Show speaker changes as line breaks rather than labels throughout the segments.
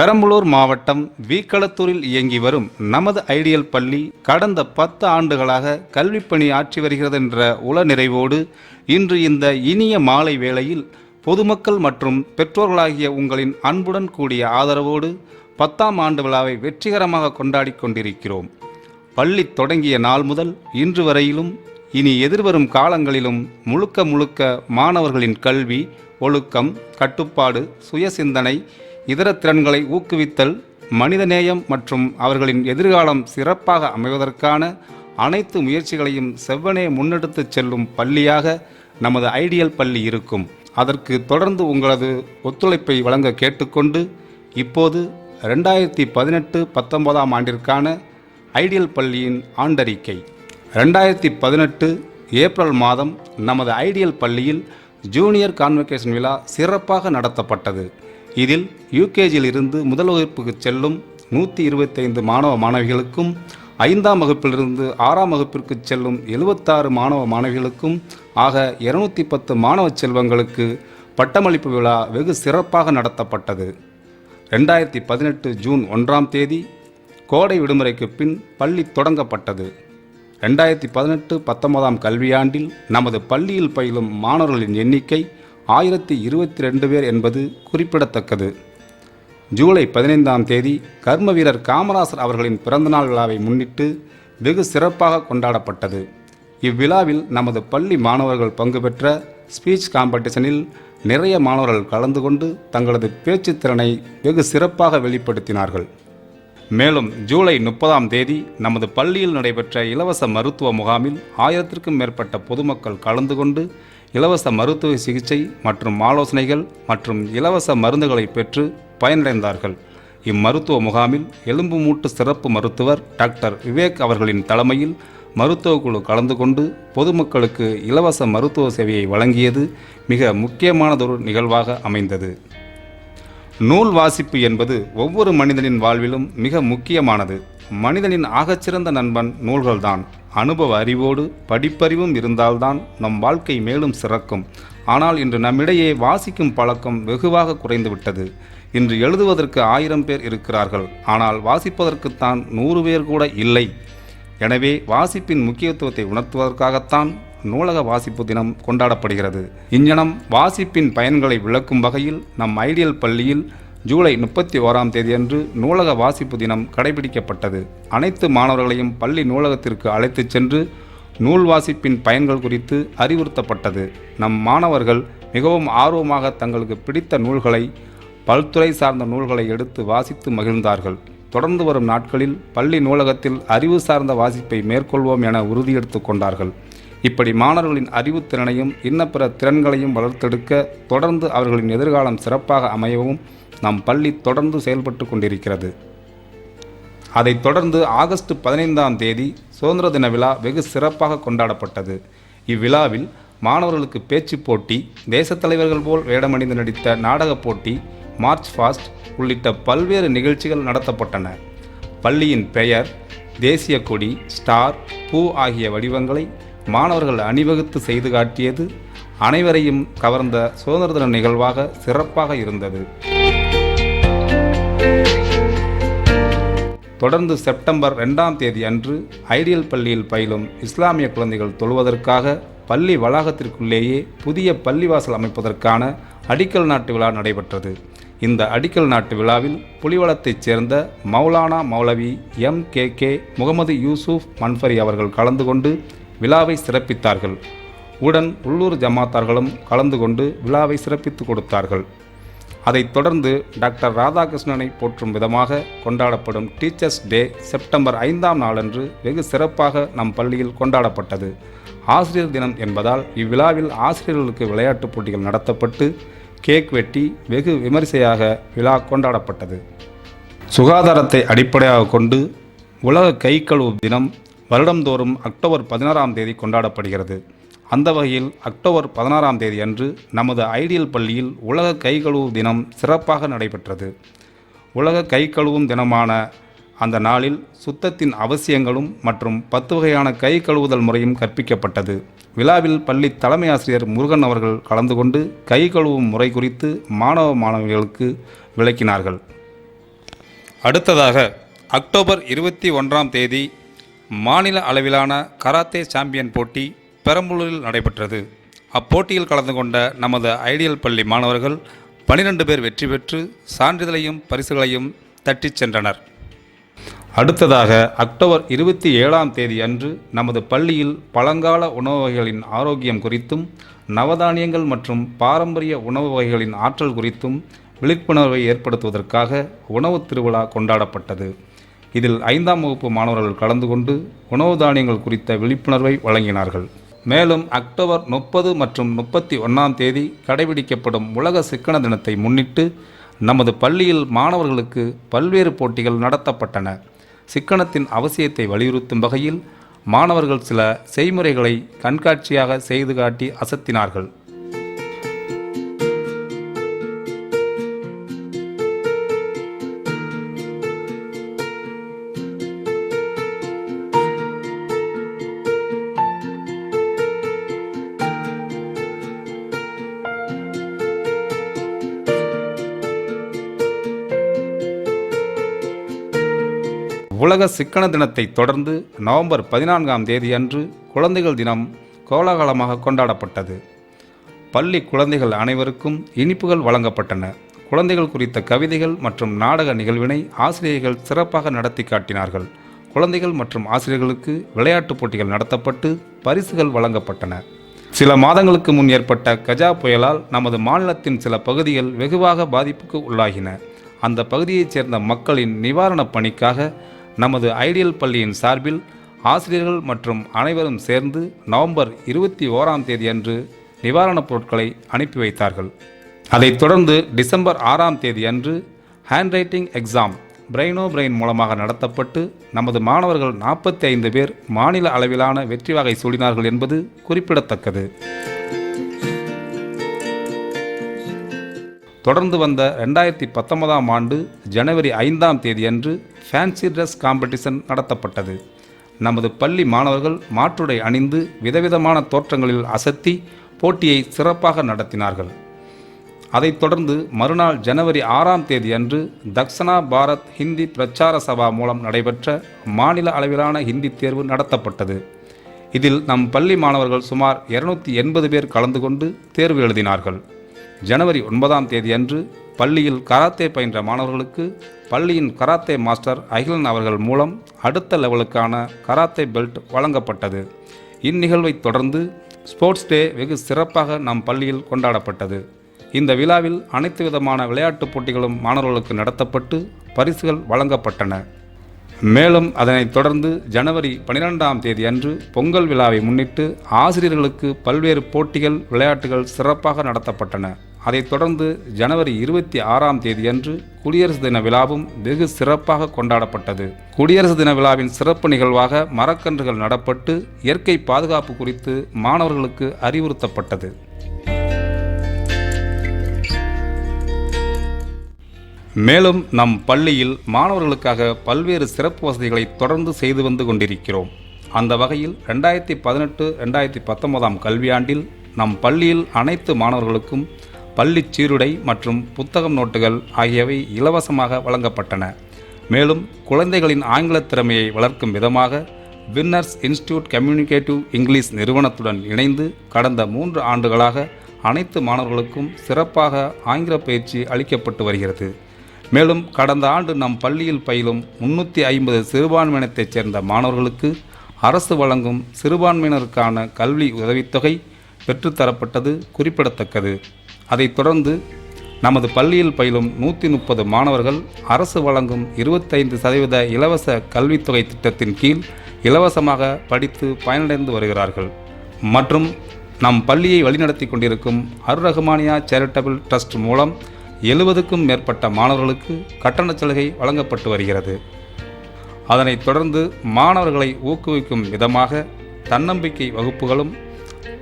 பெரம்பலூர் மாவட்டம் வீக்களத்தூரில் இயங்கி வரும் நமது ஐடியல் பள்ளி கடந்த பத்து ஆண்டுகளாக கல்விப்பணி ஆற்றி வருகிறது என்ற உள நிறைவோடு இன்று இந்த இனிய மாலை வேளையில் பொதுமக்கள் மற்றும் பெற்றோர்களாகிய உங்களின் அன்புடன் கூடிய ஆதரவோடு பத்தாம் ஆண்டு விழாவை வெற்றிகரமாக கொண்டாடி கொண்டிருக்கிறோம். பள்ளி தொடங்கிய நாள் முதல் இன்று வரையிலும் இனி எதிர்வரும் காலங்களிலும் முழுக்க முழுக்க மாணவர்களின் கல்வி ஒழுக்கம் கட்டுப்பாடு சுயசிந்தனை இதர திறன்களை ஊக்குவித்தல் மனிதநேயம் மற்றும் அவர்களின் எதிர்காலம் சிறப்பாக அமைவதற்கான அனைத்து முயற்சிகளையும் செவ்வனே முன்னெடுத்துச் செல்லும் பள்ளியாக நமது ஐடியல் பள்ளி இருக்கும். அதற்கு தொடர்ந்து உங்களது ஒத்துழைப்பை வழங்க கேட்டுக்கொண்டு இப்போது ரெண்டாயிரத்தி பதினெட்டு பத்தொன்பதாம் ஆண்டிற்கான ஐடியல் பள்ளியின் ஆண்டறிக்கை. ரெண்டாயிரத்தி பதினெட்டு ஏப்ரல் மாதம் நமது ஐடியல் பள்ளியில் ஜூனியர் கான்வெகேஷன் விழா சிறப்பாக நடத்தப்பட்டது. இதில் யூகேஜியில் இருந்து முதல் வகுப்புக்கு செல்லும் நூற்றி இருபத்தைந்து மாணவ மாணவிகளுக்கும் ஐந்தாம் வகுப்பிலிருந்து ஆறாம் வகுப்பிற்கு செல்லும் எழுபத்தாறு மாணவ மாணவிகளுக்கும் ஆக இருநூத்தி பத்து மாணவ செல்வங்களுக்கு பட்டமளிப்பு விழா வெகு சிறப்பாக நடத்தப்பட்டது. ரெண்டாயிரத்தி பதினெட்டு ஜூன் ஒன்றாம் தேதி கோடை விடுமுறைக்கு பின் பள்ளி தொடங்கப்பட்டது. ரெண்டாயிரத்தி பதினெட்டு பத்தொன்பதாம் கல்வியாண்டில் நமது பள்ளியில் பயிலும் மாணவர்களின் எண்ணிக்கை ஆயிரத்தி இருபத்தி ரெண்டு பேர் என்பது குறிப்பிடத்தக்கது. ஜூலை பதினைந்தாம் தேதி கர்ம வீரர் காமராசர் அவர்களின் பிறந்தநாள் விழாவை முன்னிட்டு வெகு சிறப்பாக கொண்டாடப்பட்டது. இவ்விழாவில் நமது பள்ளி மாணவர்கள் பங்கு பெற்ற ஸ்பீச் காம்படிஷனில் நிறைய மாணவர்கள் கலந்து கொண்டு தங்களது பேச்சுத்திறனை வெகு சிறப்பாக வெளிப்படுத்தினார்கள். மேலும் ஜூலை முப்பதாம் தேதி நமது பள்ளியில் நடைபெற்ற இலவச மருத்துவ முகாமில் ஆயிரத்திற்கும் மேற்பட்ட பொதுமக்கள் கலந்து கொண்டு இலவச மருத்துவ சிகிச்சை மற்றும் ஆலோசனைகள் மற்றும் இலவச மருந்துகளை பெற்று பயனடைந்தார்கள். இம்மருத்துவ முகாமில் எலும்பு மூட்டு சிறப்பு மருத்துவர் டாக்டர் விவேக் அவர்களின் தலைமையில் மருத்துவ குழு கலந்து கொண்டு பொதுமக்களுக்கு இலவச மருத்துவ சேவையை வழங்கியது மிக முக்கியமானதொரு நிகழ்வாக அமைந்தது. நூல் வாசிப்பு என்பது ஒவ்வொரு மனிதனின் வாழ்விலும் மிக முக்கியமானது. மனிதனின் ஆகச்சிறந்த நண்பன் நூல்கள்தான். அனுபவ அறிவோடு படிப்பறிவும் இருந்தால்தான் நம் வாழ்க்கை மேலும் சிறக்கும். ஆனால் இன்று நம்மிடையே வாசிக்கும் பழக்கம் வெகுவாக குறைந்துவிட்டது. இன்று எழுதுவதற்கு ஆயிரம் பேர் இருக்கிறார்கள். ஆனால் வாசிப்பதற்குத்தான் நூறு பேர் கூட இல்லை. எனவே வாசிப்பின் முக்கியத்துவத்தை உணர்த்துவதற்காகத்தான் நூலக வாசிப்பு தினம் கொண்டாடப்படுகிறது. இஞ்ஞனம் வாசிப்பின் பயன்களை விளக்கும் வகையில் நம் ஐடியல் பள்ளியில் ஜூலை முப்பத்தி ஓராம் தேதியன்று நூலக வாசிப்பு தினம் கடைபிடிக்கப்பட்டது. அனைத்து மாணவர்களையும் பள்ளி நூலகத்திற்கு அழைத்துச் சென்று நூல் வாசிப்பின் பயன்கள் குறித்து அறிவுறுத்தப்பட்டது. நம் மாணவர்கள் மிகவும் ஆர்வமாக தங்களுக்கு பிடித்த நூல்களை பல்துறை சார்ந்த நூல்களை எடுத்து வாசித்து மகிழ்ந்தார்கள். தொடர்ந்து வரும் நாட்களில் பள்ளி நூலகத்தில் அறிவு சார்ந்த வாசிப்பை மேற்கொள்வோம் என உறுதியெடுத்து கொண்டார்கள். இப்படி மாணவர்களின் அறிவுத்திறனையும் இன்னப்பிற திறன்களையும் வளர்த்தெடுக்க தொடர்ந்து அவர்களின் எதிர்காலம் சிறப்பாக அமையவும் நம் பள்ளி தொடர்ந்து செயல்பட்டு கொண்டிருக்கிறது. அதைத் தொடர்ந்து ஆகஸ்ட் பதினைந்தாம் தேதி சுதந்திர தின விழா வெகு சிறப்பாக கொண்டாடப்பட்டது. இவ்விழாவில் மாணவர்களுக்கு பேச்சுப் போட்டி தேசத் தலைவர்கள் போல் வேடமணிந்து நடித்த நாடகப் போட்டி மார்ச் ஃபாஸ்ட் உள்ளிட்ட பல்வேறு நிகழ்ச்சிகள் நடத்தப்பட்டன. பள்ளியின் பெயர் தேசிய கொடி ஸ்டார் பூ ஆகிய வடிவங்களை மாணவர்கள் அணிவகுத்து செய்து காட்டியது அனைவரையும் கவர்ந்த சுதந்திர தின நிகழ்வாக சிறப்பாக இருந்தது. தொடர்ந்து செப்டம்பர் ரெண்டாம் தேதி அன்று ஐடியல் பள்ளியில் பயிலும் இஸ்லாமிய குழந்தைகள் தொழுவதற்காக பள்ளி வளாகத்திற்குள்ளேயே புதிய பள்ளிவாசல் அமைப்பதற்கான அடிக்கல் நாட்டு விழா நடைபெற்றது. இந்த அடிக்கல் நாட்டு விழாவில் புலிவளத்தைச் சேர்ந்த Maulana Moulavi M K K Mohammed Yusuf Manfari அவர்கள் கலந்து கொண்டு விழாவை சிறப்பித்தார்கள். உடன் உள்ளூர் ஜமாத்தார்களும் கலந்து கொண்டு விழாவை சிறப்பித்து கொடுத்தார்கள். அதைத் தொடர்ந்து டாக்டர் ராதாகிருஷ்ணனை போற்றும் விதமாக கொண்டாடப்படும் டீச்சர்ஸ் டே செப்டம்பர் ஐந்தாம் நாளன்று வெகு சிறப்பாக நம் பள்ளியில் கொண்டாடப்பட்டது. ஆசிரியர் தினம் என்பதால் இவ்விழாவில் ஆசிரியர்களுக்கு விளையாட்டுப் போட்டிகள் நடத்தப்பட்டு கேக் வெட்டி வெகு விமரிசையாக விழா கொண்டாடப்பட்டது. சுகாதாரத்தை அடிப்படையாக கொண்டு உலக கை கழுவும் தினம் வருடந்தோறும் அக்டோபர் பதினாறாம் தேதி கொண்டாடப்படுகிறது. அந்த வகையில் அக்டோபர் பதினாறாம் தேதி அன்று நமது ஐடியல் பள்ளியில் உலக கை தினம் சிறப்பாக நடைபெற்றது. உலக கை கழுவும் தினமான அந்த நாளில் சுத்தத்தின் அவசியங்களும் மற்றும் பத்து வகையான கை கழுவுதல் முறையும் கற்பிக்கப்பட்டது. விழாவில் பள்ளி தலைமை ஆசிரியர் முருகன் அவர்கள் கலந்து கொண்டு கை கழுவும் முறை குறித்து மாணவ மாணவிகளுக்கு விளக்கினார்கள். அடுத்ததாக அக்டோபர் இருபத்தி ஒன்றாம் தேதி மாநில அளவிலான கராத்தே சாம்பியன் போட்டி பெரம்பலூரில் நடைபெற்றது. அப்போட்டியில் கலந்து கொண்ட நமது ஐடியல் பள்ளி மாணவர்கள் பனிரெண்டு பேர் வெற்றி பெற்று சான்றிதழையும் பரிசுகளையும் தட்டிச் சென்றனர். அடுத்ததாக அக்டோபர் இருபத்தி ஏழாம் தேதி அன்று நமது பள்ளியில் பழங்கால உணவு வகைகளின் ஆரோக்கியம் குறித்தும் நவதானியங்கள் மற்றும் பாரம்பரிய உணவு வகைகளின் ஆற்றல் குறித்தும் விழிப்புணர்வை ஏற்படுத்துவதற்காக உணவு திருவிழா கொண்டாடப்பட்டது. இதில் ஐந்தாம் வகுப்பு மாணவர்கள் கலந்து கொண்டு உணவு தானியங்கள் குறித்த விழிப்புணர்வை வழங்கினார்கள். மேலும் அக்டோபர் முப்பது மற்றும் முப்பத்தி ஒன்றாம் தேதி கடைபிடிக்கப்படும் உலக சிக்கன தினத்தை முன்னிட்டு நமது பள்ளியில் மாணவர்களுக்கு பல்வேறு போட்டிகள் நடத்தப்பட்டன. சிக்கனத்தின் அவசியத்தை வலியுறுத்தும் வகையில் மாணவர்கள் சில செய்முறைகளை கண்காட்சியாக செய்து காட்டி அசத்தினார்கள். உலக சிக்கன தினத்தை தொடர்ந்து நவம்பர் பதினான்காம் தேதியன்று குழந்தைகள் தினம் கோலாகலமாக கொண்டாடப்பட்டது. பள்ளி குழந்தைகள் அனைவருக்கும் இனிப்புகள் வழங்கப்பட்டன. குழந்தைகள் குறித்த கவிதைகள் மற்றும் நாடக நிகழ்வினை ஆசிரியர்கள் சிறப்பாக நடத்தி காட்டினார்கள். குழந்தைகள் மற்றும் ஆசிரியர்களுக்கு விளையாட்டுப் போட்டிகள் நடத்தப்பட்டு பரிசுகள் வழங்கப்பட்டன. சில மாதங்களுக்கு முன் ஏற்பட்ட கஜா புயலால் நமது மாநிலத்தின் சில பகுதிகள் வெகுவாக பாதிப்புக்கு உள்ளாகின. அந்த பகுதியைச் சேர்ந்த மக்களின் நிவாரணப் பணிக்காக நமது ஐடியல் பள்ளியின் சார்பில் ஆசிரியர்கள் மற்றும் அனைவரும் சேர்ந்து நவம்பர் இருபத்தி ஓராம் தேதியன்று நிவாரணப் பொருட்களை அனுப்பி வைத்தார்கள். அதைத் தொடர்ந்து டிசம்பர் ஆறாம் தேதி அன்று ஹேண்ட் ரைட்டிங் எக்ஸாம் பிரெயினோ பிரெயின் மூலமாக நடத்தப்பட்டு நமது மாணவர்கள் நாற்பத்தி ஐந்து பேர் மாநில அளவிலான வெற்றி வகை சூடினார்கள் என்பது குறிப்பிடத்தக்கது. தொடர்ந்து வந்த ரெண்டாயிரத்தி பத்தொன்பதாம் ஆண்டு ஜனவரி ஐந்தாம் தேதியன்று ஃபேன்சி ட்ரெஸ் காம்படிஷன் நடத்தப்பட்டது. நமது பள்ளி மாணவர்கள் மாற்றுடை அணிந்து விதவிதமான தோற்றங்களில் அசத்தி போட்டியை சிறப்பாக நடத்தினார்கள். அதைத் தொடர்ந்து மறுநாள் ஜனவரி ஆறாம் தேதியன்று தக்ஷணா பாரத் ஹிந்தி பிரச்சார சபா மூலம் நடைபெற்ற மாநில அளவிலான ஹிந்தி தேர்வு நடத்தப்பட்டது. இதில் நம் பள்ளி மாணவர்கள் சுமார் இருநூத்தி எண்பது பேர் கலந்து கொண்டு தேர்வு எழுதினார்கள். ஜனவரி ஒன்பதாம் தேதியன்று பள்ளியில் கராத்தே பயின்ற மாணவர்களுக்கு பள்ளியின் கராத்தே மாஸ்டர் அகிலன் அவர்கள் மூலம் அடுத்த லெவலுக்கான கராத்தே பெல்ட் வழங்கப்பட்டது. இந்நிகழ்வைத் தொடர்ந்து ஸ்போர்ட்ஸ் டே வெகு சிறப்பாக நம் பள்ளியில் கொண்டாடப்பட்டது. இந்த விழாவில் அனைத்து விதமான விளையாட்டுப் போட்டிகளும் மாணவர்களுக்கு நடத்தப்பட்டு பரிசுகள் வழங்கப்பட்டன. மேலும் அதனைத் தொடர்ந்து ஜனவரி பனிரெண்டாம் தேதி அன்று பொங்கல் விழாவை முன்னிட்டு ஆசிரியர்களுக்கு பல்வேறு போட்டிகள் விளையாட்டுகள் சிறப்பாக நடத்தப்பட்டன. அதைத் தொடர்ந்து ஜனவரி இருபத்தி ஆறாம் தேதியன்று குடியரசு தின விழாவும் வெகு சிறப்பாக கொண்டாடப்பட்டது. குடியரசு தின விழாவின் சிறப்பு நிகழ்வாக மரக்கன்றுகள் நடப்பட்டு இயற்கை பாதுகாப்பு குறித்து மாணவர்களுக்கு அறிவுறுத்தப்பட்டது. மேலும் நம் பள்ளியில் மாணவர்களுக்காக பல்வேறு சிறப்பு வசதிகளை தொடர்ந்து செய்து வந்து கொண்டிருக்கிறோம். அந்த வகையில் ரெண்டாயிரத்தி பதினெட்டு ரெண்டாயிரத்தி பத்தொன்பதாம் கல்வியாண்டில் நம் பள்ளியில் அனைத்து மாணவர்களுக்கும் பள்ளி சீருடை மற்றும் புத்தகம் நோட்டுகள் ஆகியவை இலவசமாக வழங்கப்பட்டன. மேலும் குழந்தைகளின் ஆங்கில திறமையை வளர்க்கும் விதமாக வின்னர்ஸ் இன்ஸ்டியூட் கம்யூனிகேட்டிவ் இங்கிலீஷ் நிறுவனத்துடன் இணைந்து கடந்த மூன்று ஆண்டுகளாக அனைத்து மாணவர்களுக்கும் சிறப்பாக ஆங்கில பயிற்சி அளிக்கப்பட்டு வருகிறது. மேலும் கடந்த ஆண்டு நம் பள்ளியில் பயிலும் முன்னூற்றி ஐம்பது சிறுபான்மையினத்தைச் சேர்ந்த மாணவர்களுக்கு அரசு வழங்கும் சிறுபான்மையினருக்கான கல்வி உதவித்தொகை பெற்றுத்தரப்பட்டது குறிப்பிடத்தக்கது. அதைத் தொடர்ந்து நமது பள்ளியில் பயிலும் நூற்றி முப்பது மாணவர்கள் அரசு வழங்கும் இருபத்தைந்து சதவீத இலவச கல்வித்தொகை திட்டத்தின் கீழ் இலவசமாக படித்து பயனடைந்து வருகிறார்கள். மற்றும் நம் பள்ளியை வழிநடத்தி கொண்டிருக்கும் அர் ரஹ்மானியா சேரிட்டபிள் ட்ரஸ்ட் மூலம் எழுபதுக்கும் மேற்பட்ட மாணவர்களுக்கு கட்டணச் சலுகை வழங்கப்பட்டு வருகிறது. அதனைத் தொடர்ந்து மாணவர்களை ஊக்குவிக்கும் விதமாக தன்னம்பிக்கை வகுப்புகளும்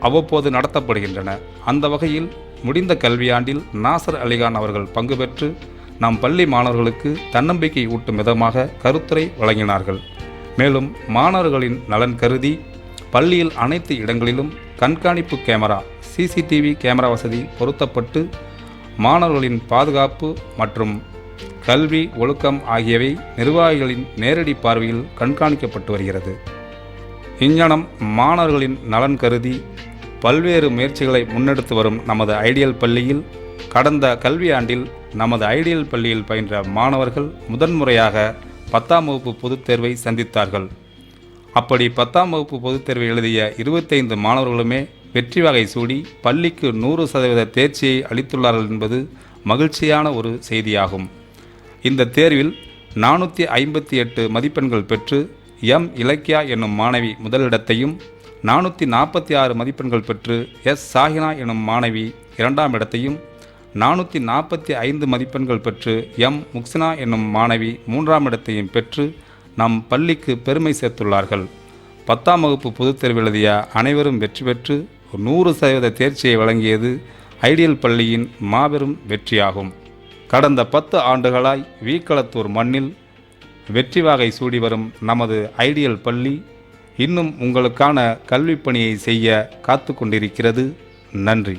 அவ்வப்போது நடத்தப்படுகின்றன. அந்த வகையில் முடிந்த கல்வியாண்டில் நாசர் அலிகான் அவர்கள் பங்கு பெற்று நம் பள்ளி மாணவர்களுக்கு தன்னம்பிக்கை ஊட்டும் விதமாக கருத்துரை வழங்கினார்கள். மேலும் மாணவர்களின் நலன் கருதி பள்ளியில் அனைத்து இடங்களிலும் கண்காணிப்பு கேமரா சிசிடிவி கேமரா வசதி பொருத்தப்பட்டு மாணவர்களின் பாதுகாப்பு மற்றும் கல்வி ஒழுக்கம் ஆகியவை நிர்வாகிகளின் நேரடி பார்வையில் கண்காணிக்கப்பட்டு வருகிறது. இங்ஞனம் மாணவர்களின் நலன் கருதி பல்வேறு முயற்சிகளை முன்னெடுத்து வரும் நமது ஐடியல் பள்ளியில் கடந்த கல்வியாண்டில் நமது ஐடியல் பள்ளியில் பயின்ற மாணவர்கள் முதன்முறையாக பத்தாம் வகுப்பு பொதுத் தேர்வை சந்தித்தார்கள். அப்படி பத்தாம் வகுப்பு பொதுத் தேர்வை எழுதிய இருபத்தைந்து மாணவர்களுமே வெற்றி வகை சூடி பள்ளிக்கு நூறு சதவீத தேர்ச்சியை அளித்துள்ளார்கள் என்பது மகிழ்ச்சியான ஒரு செய்தியாகும். இந்த தேர்வில் நானூற்றி ஐம்பத்தி எட்டு மதிப்பெண்கள் பெற்று எம் இலக்கியா என்னும் மாணவி முதலிடத்தையும் நானூற்றி நாற்பத்தி ஆறு மதிப்பெண்கள் பெற்று எஸ். சாஹினா எனும் மாணவி இரண்டாம் இடத்தையும் நானூற்றி நாற்பத்தி ஐந்து மதிப்பெண்கள் பெற்று எம். முக்சினா என்னும் மாணவி மூன்றாம் இடத்தையும் பெற்று நம் பள்ளிக்கு பெருமை சேர்த்துள்ளார்கள். பத்தாம் வகுப்பு பொதுத் தேர்வு எழுதிய அனைவரும் வெற்றி பெற்று நூறு சதவீத தேர்ச்சியை வழங்கியது ஐடியல் பள்ளியின் மாபெரும் வெற்றியாகும். கடந்த பத்து ஆண்டுகளாய் வீக்களத்தூர் மண்ணில் வெற்றி வாகை சூடி வரும் நமது ஐடியல் பள்ளி இன்னும் உங்களுக்கான கல்விப்பணியை செய்ய காத்து கொண்டிருக்கிறது நன்றி.